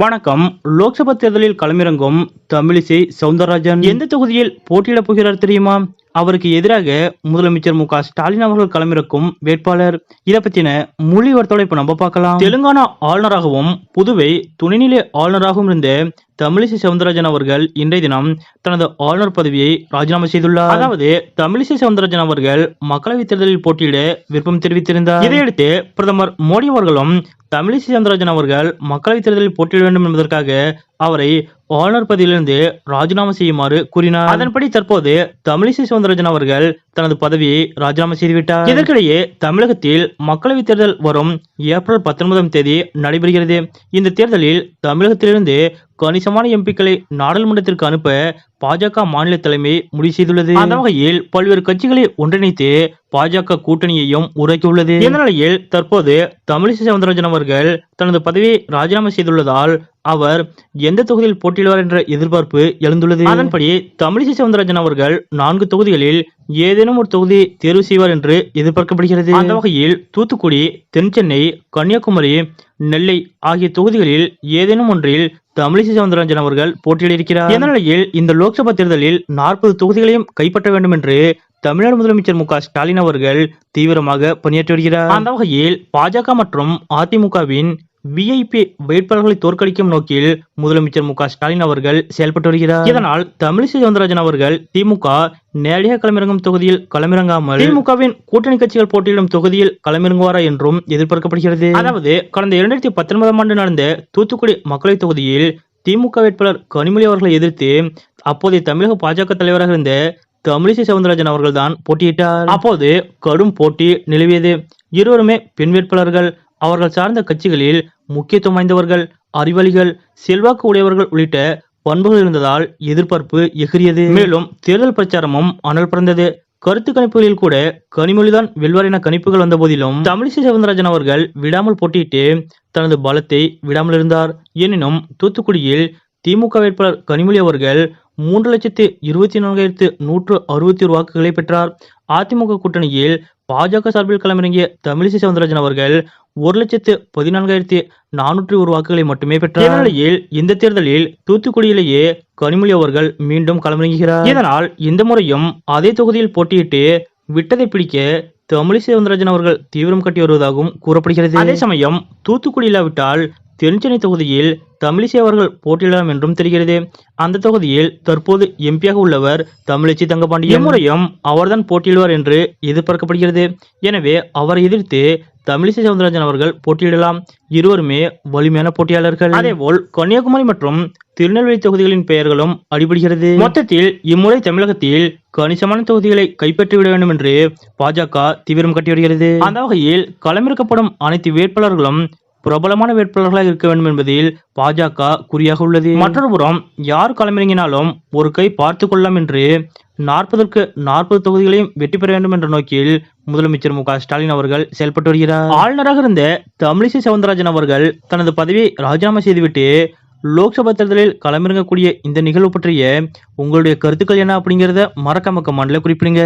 வணக்கம். லோக்சபா தேர்தலில் களமிறங்கும் தமிழிசை சவுந்தரராஜன். எந்த தொகுதியில் போட்டியிடப் போகிறார் தெரியுமா? அவருக்கு எதிராக முதலமைச்சர் மு ஸ்டாலின் அவர்கள் களமிறக்கும் வேட்பாளர். இதை பத்தின முழு விவரத்தோட இப்ப நம்ம பார்க்கலாம். தெலுங்கானா ஆளுநராகவும் புதுவை துணைநிலை ஆளுநராகவும் இருந்த தமிழிசை சவுந்தரராஜன் அவர்கள் இன்றைய தினம் தனது ஆளுநர் பதவியை ராஜினாமா செய்துள்ளார். அதாவது தமிழிசை சவுந்தரராஜன் அவர்கள் மக்களவைத் தேர்தலில் போட்டியிட விருப்பம் தெரிவித்திருந்தார். இதையடுத்து பிரதமர் மோடி அவர்களும் தமிழிசை சவுந்தரராஜன் அவர்கள் மக்களவைத் தேர்தலில் போட்டியிட வேண்டும் என்பதற்காக அவரை ஆளுநர் பதவியிலிருந்து ராஜினாமா செய்யுமாறு கூறினார். அதன்படி தற்போது தமிழிசை சவுந்தரராஜன் அவர்கள் தனது பதவியை ராஜினாமா செய்துவிட்டார். இதற்கிடையே தமிழகத்தில் மக்களவைத் தேர்தல் வரும் ஏப்ரல் பத்தொன்பதாம் தேதி நடைபெறுகிறது. இந்த தேர்தலில் தமிழகத்திலிருந்து கணிசமான எம்பிக்களை நாடாளுமன்றத்திற்கு அனுப்ப பாஜக மாநில தலைமை முடிவு செய்துள்ளது. அந்த வகையில் பல்வேறு கட்சிகளை ஒன்றிணைத்து பாஜக கூட்டணியையும் உருவாக்கியுள்ளது. இந்த நிலையில் தற்போது தமிழிசை சவுந்தரராஜன் அவர்கள் தனது பதவியை ராஜினாமா செய்துள்ளதால் அவர் எந்த தொகுதியில் போட்டியிடுவார் என்ற எதிர்பார்ப்பு எழுந்துள்ளது. அதன்படி தமிழிசை சவுந்தரராஜன் அவர்கள் நான்கு தொகுதிகளில் ஏதேனும் ஒரு தொகுதி தேர்வு செய்வார் என்று எதிர்பார்க்கப்படுகிறது. அந்த வகையில் தூத்துக்குடி தென்சென்னை கன்னியாகுமரி நெல்லை ஆகிய தொகுதிகளில் ஏதேனும் ஒன்றில் தமிழிசை சவுந்தரராஜன் அவர்கள் போட்டியிட இருக்கிறார் இந்த நிலையில் இந்த லோக்சபா தேர்தலில் நாற்பது தொகுதிகளையும் கைப்பற்ற வேண்டும் என்று தமிழ்நாடு முதலமைச்சர் மு ஸ்டாலின் அவர்கள் தீவிரமாக பணியாற்றி வருகிறார். அந்த வகையில் பாஜக மற்றும் அதிமுகவின் விஐபி வேட்பாளர்களை தோற்கடிக்கும் நோக்கில் முதலமைச்சர் மு ஸ்டாலின் அவர்கள் செயல்பட்டு வருகிறார். இதனால் தமிழிசை சவுந்தரராஜன் அவர்கள் திமுக நேரடியாக களமிறங்கும் தொகுதியில் களமிறங்காமல் திமுகவின் கூட்டணி கட்சிகள் போட்டியிடும் தொகுதியில் களமிறங்குவாரா என்றும் எதிர்பார்க்கப்படுகிறது. அதாவது கடந்த இரண்டாயிரத்தி பத்தொன்பதாம் ஆண்டு நடந்த தூத்துக்குடி மக்களவைத் தொகுதியில் திமுக வேட்பாளர் கனிமொழி அவர்களை எதிர்த்து அப்போதைய தமிழக பாஜக தலைவராக இருந்த தமிழிசை சவுந்தரராஜன் அவர்கள் தான் போட்டியிட்டார். அப்போது கடும் போட்டி நிலவியது. இருவருமே பெண் வேட்பாளர்கள். அவர்கள் சார்ந்த கட்சிகளில் முக்கியத்துவம் வாய்ந்தவர்கள் அறிவாளிகள் செல்வாக்கு உடையவர்கள் உள்ளிட்ட பண்புகள் இருந்ததால் எதிர்பார்ப்பு எகிரியது மேலும் தேர்தல் பிரச்சாரமும் அனல் பிறந்தது. கருத்து கணிப்புகளில் கூட கனிமொழிதான் வெல்வார் என கணிப்புகள் வந்த போதிலும் தமிழிசை சவுந்தரராஜன் அவர்கள் விடாமல் போட்டியிட்டு தனது பலத்தை விடாமல் இருந்தார். எனினும் தூத்துக்குடியில் திமுக வேட்பாளர் கனிமொழி அவர்கள் மூன்று லட்சத்து இருபத்தி நான்காயிரத்து நூற்று அறுபத்தி ஒரு வாக்குகளை பெற்றார். அதிமுக கூட்டணியில் பாஜக சார்பில் களமிறங்கிய தமிழிசை சவுந்தரராஜன் அவர்கள் ஒரு லட்சத்து பதினான்காயிரத்தி நானூற்றி ஒரு வாக்குகளை மட்டுமே பெற்றார். நிலையில்? இந்த தேர்தலில் தூத்துக்குடியிலேயே கனிமொழி அவர்கள் மீண்டும் களமிறங்குகிறார். இதனால் இந்த முறையும் அதே தொகுதியில் போட்டியிட்டு விட்டதை பிடிக்க தமிழிசை சவுந்தரராஜன் அவர்கள் தீவிரம் கட்டி வருவதாகவும் கூறப்படுகிறது. அதே சமயம் தூத்துக்குடி இல்லாவிட்டால் தென்சென்னை தொகுதியில் தமிழிசை அவர்கள் போட்டியிடலாம் என்றும் தெரிகிறது. அந்த தொகுதியில் தற்போது எம்பியாக உள்ளவர் தமிழிசை தங்கபாண்டியன். இம்முறையும் அவர்தான் போட்டியிடுவார் என்று எதிர்பார்க்கப்படுகிறது. எனவே அவரை எதிர்த்து தமிழிசை சவுந்தரராஜன் அவர்கள் போட்டியிடலாம். இருவருமே வலிமையான போட்டியாளர்கள். அதேபோல் கன்னியாகுமரி மற்றும் திருநெல்வேலி தொகுதிகளின் பெயர்களும் அடிபடுகிறது. மொத்தத்தில் இம்முறை தமிழகத்தில் கணிசமான தொகுதிகளை கைப்பற்றிவிட வேண்டும் என்று பாஜக தீவிரம் கட்டி வருகிறது அந்த வகையில் களமிறக்கப்படும் அனைத்து வேட்பாளர்களும் பிரபலமான வேட்பாளர்களாக இருக்க வேண்டும் என்பதில் பாஜக குறியாக உள்ளது. மற்றொரு புறம் யார் களமிறங்கினாலும் ஒரு கை பார்த்து கொள்ளலாம் என்று நாற்பதற்கு நாற்பது தொகுதிகளையும் வெற்றி பெற வேண்டும் என்ற நோக்கில் முதலமைச்சர் மு ஸ்டாலின் அவர்கள் செயல்பட்டு வருகிறார். ஆளுநராக இருந்த தமிழிசை சவுந்தரராஜன் அவர்கள் தனது பதவியை ராஜினாமா செய்துவிட்டு லோக்சபா தேர்தலில் களமிறங்கக்கூடிய இந்த நிகழ்வு பற்றிய உங்களுடைய கருத்துக்கள் என்ன அப்படிங்கிறத மறக்காம கமாண்டில் குறிப்பிடுங்க.